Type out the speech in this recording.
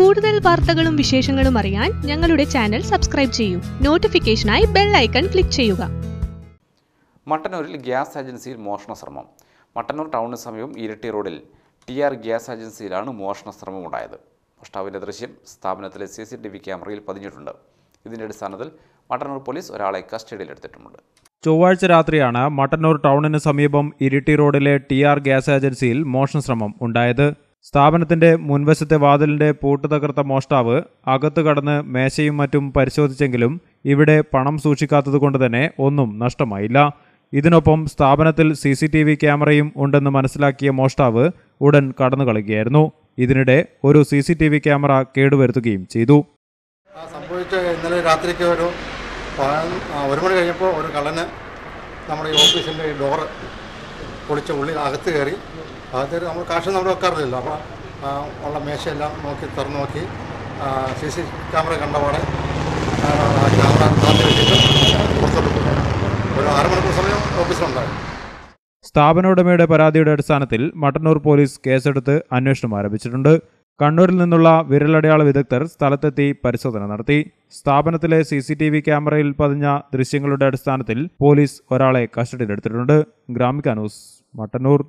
കൂടുതൽ വാർത്തകളും വിശേഷങ്ങളും അറിയാൻ ഞങ്ങളുടെ ചാനൽ സബ്സ്ക്രൈബ് ചെയ്യൂ. നോട്ടിഫിക്കേഷനായി ബെൽ ഐക്കൺ ക്ലിക്ക് ചെയ്യുക. മട്ടന്നൂരിൽ ഗ്യാസ് ഏജൻസിയിൽ മോഷണ ശ്രമം. മട്ടന്നൂർ ടൗണിന് സമീപം ഇരട്ടി റോഡിൽ ടി ആർ ഗ്യാസ് ഏജൻസിയിലാണ് മോഷണ ശ്രമം ഉണ്ടായത് മോഷ്ടാവിന്റെ ദൃശ്യം സ്ഥാപനത്തിലെ സി സി ടി വി ക്യാമറയിൽ പതിഞ്ഞിട്ടുണ്ട്. ഇതിന്റെ അടിസ്ഥാനത്തിൽ മട്ടന്നൂർ പോലീസ് ഒരാളെ കസ്റ്റഡിയിലെടുത്തിട്ടുമുണ്ട് ചൊവ്വാഴ്ച രാത്രിയാണ് മട്ടന്നൂർ ടൗണിന് സമീപം ഇരിട്ടി റോഡിലെ ടി ആർ ഗ്യാസ് ഏജൻസിയിൽ മോഷണ ശ്രമം ഉണ്ടായത്. സ്ഥാപനത്തിന്റെ മുൻവശത്തെ വാതിലിന്റെ പൂട്ട് തകർത്ത മോഷ്ടാവ് അകത്തു കടന്ന് മേശയും മറ്റും പരിശോധിച്ചെങ്കിലും ഇവിടെ പണം സൂക്ഷിക്കാത്തതുകൊണ്ട് തന്നെ ഒന്നും നഷ്ടമായില്ല. ഇതിനൊപ്പം സ്ഥാപനത്തിൽ സി സി ടി വി ക്യാമറയും ഉണ്ടെന്ന് മനസ്സിലാക്കിയ മോഷ്ടാവ് ഉടൻ കടന്നു കളയുകയായിരുന്നു ഇതിനിടെ ഒരു C C T V camera കേടുവരുത്തുകയും ചെയ്തു. സംഭവിച്ച ഇന്നലെ രാത്രിക്ക് ഒരു ഒരു മണി കഴിഞ്ഞപ്പോൾ ഒരു കള്ളന് നമ്മുടെ ഓഫീസിന്റെ ഡോറ് പൊളിച്ച് ഉള്ളിൽ അകത്ത് കയറി കയറി നമ്മൾ കാശ് നമ്മൾ വെക്കാറില്ലല്ലോ. അപ്പോൾ ഉള്ള മേശയെല്ലാം നോക്കി തുറന്നു നോക്കി സി സി ക്യാമറ കണ്ടപാടെ ക്യാമറ കാത്തി വെച്ചിട്ട് ഒരു ആറ് മണിക്കൂർ സമയം ഓഫീസിലുണ്ടായി സ്ഥാപന ഉടമയുടെ പരാതിയുടെ അടിസ്ഥാനത്തിൽ മട്ടന്നൂർ പോലീസ് കേസെടുത്ത് അന്വേഷണം ആരംഭിച്ചിട്ടുണ്ട്. കണ്ണൂരിൽ നിന്നുള്ള വിരലടയാള വിദഗ്ധർ സ്ഥലത്തെത്തി പരിശോധന നടത്തി. സ്ഥാപനത്തിലെ സി സി ടി വി ക്യാമറയിൽ പതിഞ്ഞ ദൃശ്യങ്ങളുടെ അടിസ്ഥാനത്തിൽ പോലീസ് ഒരാളെ കസ്റ്റഡിയിലെടുത്തിട്ടുണ്ട്. ഗ്രാമിക ന്യൂസ് മട്ടന്നൂർ.